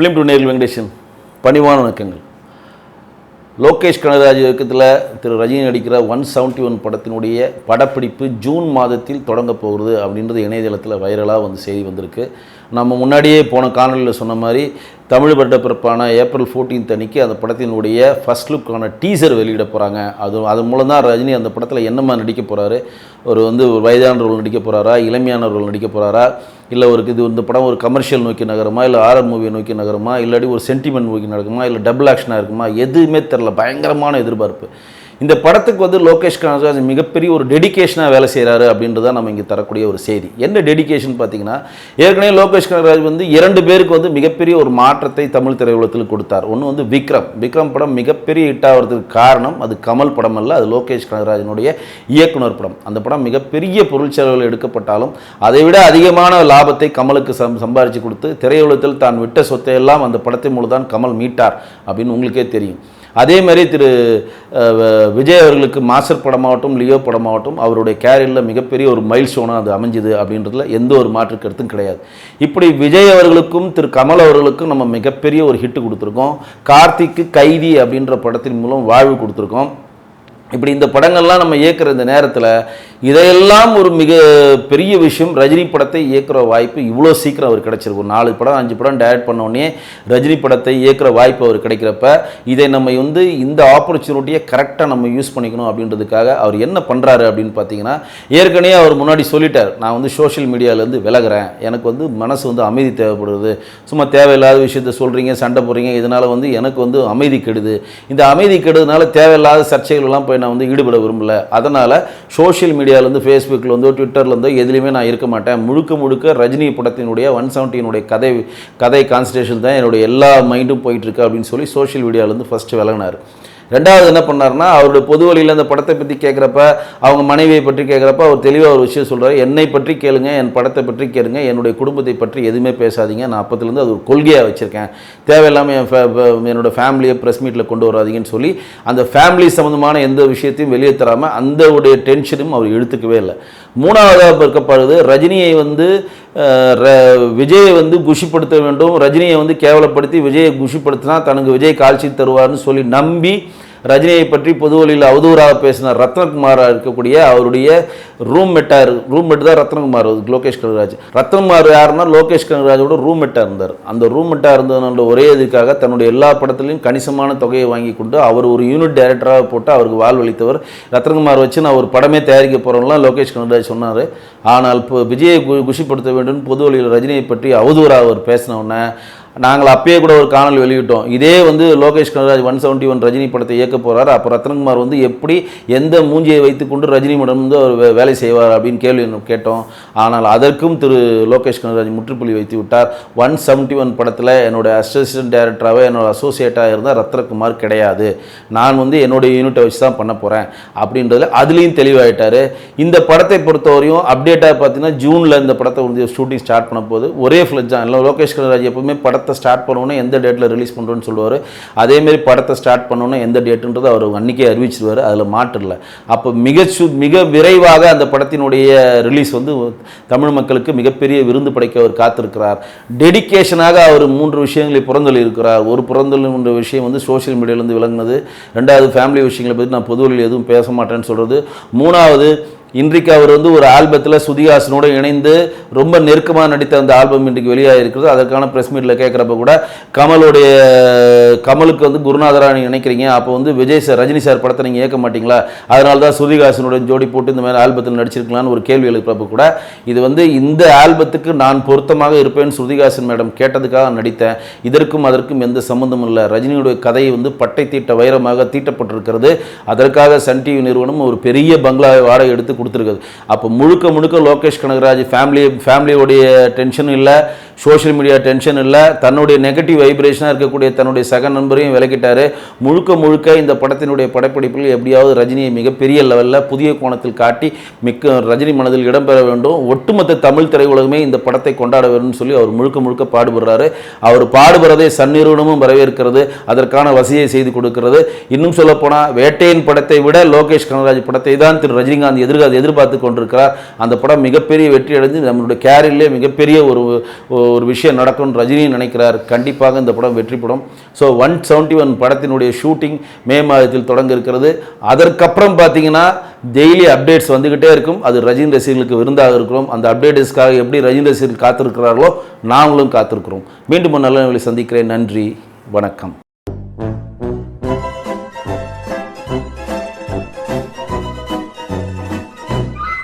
Film to நேரில் வெங்கடேஷன் பணிவான வணக்கங்கள். லோகேஷ் கனகராஜ் இயக்கத்தில் திரு ரஜினி நடிக்கிற ஒன் செவன்ட்டி ஒன் படத்தினுடைய படப்பிடிப்பு ஜூன் மாதத்தில் தொடங்க போகிறது அப்படின்றது இணையதளத்தில் வைரலாக வந்து செய்தி வந்திருக்கு. நம்ம முன்னாடியே போன காணொலியில் சொன்ன மாதிரி தமிழ் வருடப்பிறப்பான ஏப்ரல் 14th அன்னைக்கு அந்த படத்தினுடைய ஃபர்ஸ்ட் லுக்கான டீசர் வெளியிட போகிறாங்க அது அது மூலம் தான் ரஜினி அந்த படத்தில் என்னம்மா நடிக்க போகிறாரு ஒரு வந்து ஒரு வயதான ரோல் நடிக்க போகிறாரா இளமையான ரோல் நடிக்க போகிறாரா இல்லை ஒரு இது இந்த படம் ஒரு கமர்ஷியல் நோக்கி நகருமா? இல்லை ஆரர் மூவியை நோக்கி நகருமா? இல்லாட்டி ஒரு சென்டிமெண்ட் நோக்கி நடக்குமா? இல்லை டபுள் ஆக்ஷனாக இருக்குமா? எதுவுமே தெரில பயங்கரமான எதிர்பார்ப்பு. இந்த படத்துக்கு வந்து லோகேஷ் கனகராஜ் மிகப்பெரிய ஒரு டெடிகேஷனாக வேலை செய்கிறாரு அப்படின்றது தான் நம்ம இங்கே தரக்கூடிய ஒரு செய்தி. என்ன டெடிகேஷன் பார்த்தீங்கன்னா ஏற்கனவே லோகேஷ் கனகராஜ் வந்து இரண்டு பேருக்கு வந்து மிகப்பெரிய ஒரு மாற்றத்தை தமிழ் திரையுலகத்தில் கொடுத்தார். ஒன்று வந்து விக்ரம். விக்ரம் படம் மிகப்பெரிய ஹிட் ஆகிறதுக்கு காரணம் அது கமல் படம் அல்ல அது லோகேஷ் கனகராஜனுடைய இயக்குனர் படம். அந்த படம் மிகப்பெரிய பொருள் செலவில் எடுக்கப்பட்டாலும் அதை விட அதிகமான லாபத்தை கமலுக்கு சம் சம்பாரித்து கொடுத்து திரையுலகத்தில் தான் விட்ட சொத்தையெல்லாம் அந்த படத்தின் மூலம் தான் கமல் மீட்டார் அப்படின்னு உங்களுக்கே தெரியும். அதே மாதிரி திரு வ- விஜய் அவர்களுக்கு மாஸ்டர் படமாகட்டும் லியோ படமாகட்டும் அவருடைய கேரியரில் மிகப்பெரிய ஒரு மைல் ஸ்டோனாக அது அமைஞ்சுது அப்படின்றதுல எந்த ஒரு மாற்று கருத்தும் கிடையாது. இப்படி விஜய் அவர்களுக்கும் திரு கமல் அவர்களுக்கும் நம்ம மிகப்பெரிய ஒரு ஹிட் கொடுத்துருக்கோம். கார்த்திக்கு கைதி அப்படின்ற படத்தின் மூலம் வாழ்வு கொடுத்துருக்கோம். இப்படி இந்த படங்கள்லாம் நம்ம இயக்குற இந்த நேரத்தில் இதையெல்லாம் ஒரு மிக பெரிய விஷயம் ரஜினி படத்தை இயக்குற வாய்ப்பு இவ்வளோ சீக்கிரம் அவர் கிடச்சிருக்கும் ஒரு நாலு படம் அஞ்சு படம் டைரக்ட் பண்ண உடனே ரஜினி படத்தை இயக்குற வாய்ப்பு அவர் கிடைக்கிறப்ப இதை நம்ம வந்து இந்த ஆப்பர்ச்சுனிட்டியை கரெக்டாக நம்ம யூஸ் பண்ணிக்கணும் அப்படின்றதுக்காக அவர் என்ன பண்ணுறாரு அப்படின்னு பார்த்தீங்கன்னா ஏற்கனவே அவர் முன்னாடி சொல்லிட்டார். நான் வந்து சோஷியல் மீடியாவிலேருந்து விலகிறேன். எனக்கு வந்து மனசு வந்து அமைதி தேவைப்படுது. சும்மா தேவையில்லாத விஷயத்த சொல்கிறீங்க சண்டை போடுறீங்க. இதனால் வந்து எனக்கு வந்து அமைதி கெடுது. இந்த அமைதி கெடுதனால தேவையில்லாத சர்ச்சைகளெல்லாம் போய் நான் வந்து ஈடுபட விரும்பல. அதனால் சோஷியல் மீடியாவிலேருந்து ஃபேஸ்புக்கில் வந்து ட்விட்டரில் எதுலேயுமே நான் இருக்க மாட்டேன். முழுக்க முழுக்க ரஜினி படத்தினுடைய ஒன் செவன்ட்டினுடைய கதை கதை கான்சன்ட்ரேஷன் தான் என்னுடைய எல்லா மைண்டும் போயிட்டுருக்கு அப்படின்னு சொல்லி சோஷியல் மீடியாவிலேருந்து ஃபஸ்ட்டு விலகினார். ரெண்டாவது என்ன பண்ணாருன்னா அவருடைய பொது வழியில் அந்த படத்தை பற்றி கேட்குறப்ப அவங்க மனைவியை பற்றி கேட்குறப்ப அவர் தெளிவாக ஒரு விஷயம் சொல்கிறார் என்னை பற்றி கேளுங்க என் படத்தை பற்றி கேளுங்க என்னுடைய குடும்பத்தை பற்றி எதுவுமே பேசாதீங்க. நான் அப்பத்துலேருந்து அது ஒரு கொள்கையாக வச்சுருக்கேன். தேவையில்லாமல் என் என்னோடய ஃபேமிலியை ப்ரெஸ் மீட்டில் கொண்டு வராதீங்கன்னு சொல்லி அந்த ஃபேமிலி சம்மந்தமான எந்த விஷயத்தையும் வெளியே தராமல் அந்த உடைய டென்ஷனும் அவர் எடுத்துக்கவே இல்லை. மூணாவதாக இருக்கப்படுது ரஜினியை வந்து ர- விஜயை வந்து குஷிப்படுத்த வேண்டும். ரஜினியை வந்து கேவலப்படுத்தி விஜயை குஷிப்படுத்தினா தனக்கு விஜய் காட்சி தருவார்னு சொல்லி நம்பி ரஜினியை பற்றி பொதுவெளியில் அவதூறாக பேசின ரத்னகுமாராக இருக்கக்கூடிய அவருடைய ரூம் மெட்டார் ரூம் தான் ரத்னகுமார் லோகேஷ் கனகராஜ். ரத்னகுமார் யாருன்னா லோகேஷ் கனகராஜோட ரூம்மெட்டாக இருந்தார். அந்த ரூம் மெட்டாக இருந்ததுனால ஒரே இதுக்காக தன்னுடைய எல்லா படத்துலையும் கணிசமான தொகையை வாங்கி கொண்டு அவர் ஒரு யூனிட் டைரக்டராக போட்டு அவருக்கு வாழ்வளித்தவர். ரத்னகுமார் வச்சு நான் ஒரு படமே தயாரிக்க போகிறோம்லாம் லோகேஷ் கனகராஜ் சொன்னார். ஆனால் இப்போ விஜயை குஷிப்படுத்த வேண்டும் பொதுவெளியில் ரஜினியை பற்றி அவதூறாக அவர் பேசினவுடனே நாங்கள் அப்பயே கூட ஒரு காணல் வெளியிட்டோம். இதே வந்து Lokesh Kanagaraj one seventy one Rajini படத்தை இயக்க போகிறார் அப்போ ரத்னகுமார் வந்து எப்படி எந்த மூஞ்சியை வைத்துக்கொண்டு ரஜினி மடம் வந்து அவர் வே- வேலை செய்வார் அப்படின்னு கேள்வி கேட்டோம். ஆனால் அதற்கும் திரு லோகேஷ் கனராஜ் முற்றுப்புள்ளி வைத்து விட்டார். ஒன் செவன்ட்டி ஒன் படத்தில் என்னோட அசிஸ்டன்ட் டைரக்டராகவே என்னோட அசோசியேட்டாக இருந்தால் ரத்னகுமார் கிடையாது. நான் வந்து என்னுடைய யூனிட்டை வச்சு தான் பண்ண போகிறேன் அப்படின்றதுல அதுலேயும் தெளிவாயிட்டார். இந்த படத்தை பொறுத்தவரையும் அப்டேட்டாக பார்த்தீங்கன்னா ஜூனில் இந்த படத்தை வந்து ஷூட்டிங் ஸ்டார்ட் பண்ண போது ஒரே ஃப்ளெஜ் இல்லை லோகேஷ் கனராஜ் எப்பவுமே படத்தை படத்தை ஸ்டார்ட் பண்ணோன்னே எந்த டேட்டில் ரிலீஸ் பண்ணுறோன்னு சொல்லுவார். அதேமாரி படத்தை ஸ்டார்ட் பண்ணோன்னே எந்த டேட்டுன்றது அவர் அன்றைக்கே அறிவிச்சிருவார். அதில் மாற்று இல்லை. அப்போ மிக சு மிக விரைவாக அந்த படத்தினுடைய ரிலீஸ் வந்து தமிழ் மக்களுக்கு மிகப்பெரிய விருந்து படைக்க அவர் காத்திருக்கிறார். டெடிகேஷனாக அவர் மூன்று விஷயங்களை புறந்தள்ளி இருக்கிறார் ஒரு புறந்தள்ளுன்ற விஷயம் வந்து சோஷியல் மீடியாவிலேருந்து விளங்குனது. ரெண்டாவது ஃபேமிலி விஷயங்களை பற்றி நான் பொதுவெளியில் எதுவும் பேச மாட்டேன்னு சொல்கிறது மூணாவது இன்றைக்கு அவர் வந்து ஒரு ஆல்பத்தில் சுதிஹாசனோடு இணைந்து ரொம்ப நெருக்கமாக நடித்த அந்த ஆல்பம் இன்றைக்கு வெளியாக இருக்கிறது அதற்கான ப்ரெஸ் மீட்டில் கேட்குறப்ப கூட கமலுடைய கமலுக்கு வந்து குருநாதரா நீங்கள் நினைக்கிறீங்க அப்போ வந்து விஜய் சார் ரஜினி சார் படத்தை நீங்கள் இயக்க மாட்டீங்களா? அதனால தான் சுதிஹாசனோட ஜோடி போட்டு இந்த மாதிரி ஆல்பத்தில் நடிச்சிருக்கலாம்னு ஒரு கேள்வி எழுப்புறப்ப கூட இது வந்து இந்த ஆல்பத்துக்கு நான் பொருத்தமாக இருப்பேன் சுதிஹாசன் மேடம் கேட்டதுக்காக நடித்தேன். இதற்கும் அதற்கும் எந்த சம்மந்தமும் இல்லை. ரஜினியுடைய கதையை வந்து பட்டை தீட்ட வைரமாக தீட்டப்பட்டிருக்கிறது. அதற்காக சன் டிவி நிறுவனம் ஒரு பெரிய பங்களாவை வாடகை எடுத்து கொடுத்துருக்குது. அப்போ முழுக்க முழுக்க லோகேஷ் கனகராஜ் ஃபேமிலி ஃபேமிலியோடைய டென்ஷன் இல்லை சோஷியல் மீடியா டென்ஷன் இல்லை தன்னுடைய நெகட்டிவ் வைப்ரேஷனாக இருக்கக்கூடிய தன்னுடைய சக நண்பரையும் விளக்கிட்டார் முழுக்க முழுக்க இந்த படத்தினுடைய படப்பிடிப்பில் எப்படியாவது ரஜினியை மிகப்பெரிய லெவலில் புதிய கோணத்தில் காட்டி மிக்க ரஜினி மனதில் இடம்பெற வேண்டும். ஒட்டுமொத்த தமிழ் திரையுலகமே இந்த படத்தை கொண்டாட வேண்டும் சொல்லி அவர் முழுக்க முழுக்க பாடுபடுறாரு. அவர் பாடுபடுறதை சந்நிறுவனமும் வரவேற்கிறது. அதற்கான வசதியை செய்து கொடுக்கிறது. இன்னும் சொல்லப்போனால் வேட்டையின் படத்தை விட லோகேஷ் கனகராஜ் படத்தை தான் திரு ரஜினிகாந்த் எதிர்கால அதை எதிர்பார்த்து கொண்டிருக்கிறார். அந்த படம் மிகப்பெரிய வெற்றி அடைந்து நம்மளுடைய கேரியர்லேயே மிகப்பெரிய ஒரு ஒரு விஷயம் நடக்கும்னு ரஜினி நினைக்கிறார். கண்டிப்பாக இந்த படம் வெற்றி படம் ஸோ ஒன் செவன்ட்டி ஒன் படத்தினுடைய ஷூட்டிங் மே மாதத்தில் தொடங்க இருக்கிறது. அதற்கப்புறம் பார்த்தீங்கன்னா டெய்லி அப்டேட்ஸ் வந்துக்கிட்டே இருக்கும். அது ரஜினி ரசிகர்களுக்கு விருந்தாக இருக்கிறோம் அந்த அப்டேட்ஸ்க்காக எப்படி ரஜினி ரசிகர்கள் காத்திருக்கிறார்களோ நாங்களும் காத்திருக்கிறோம். மீண்டும் நல்ல நிலை சந்திக்கிறேன். நன்றி. வணக்கம்.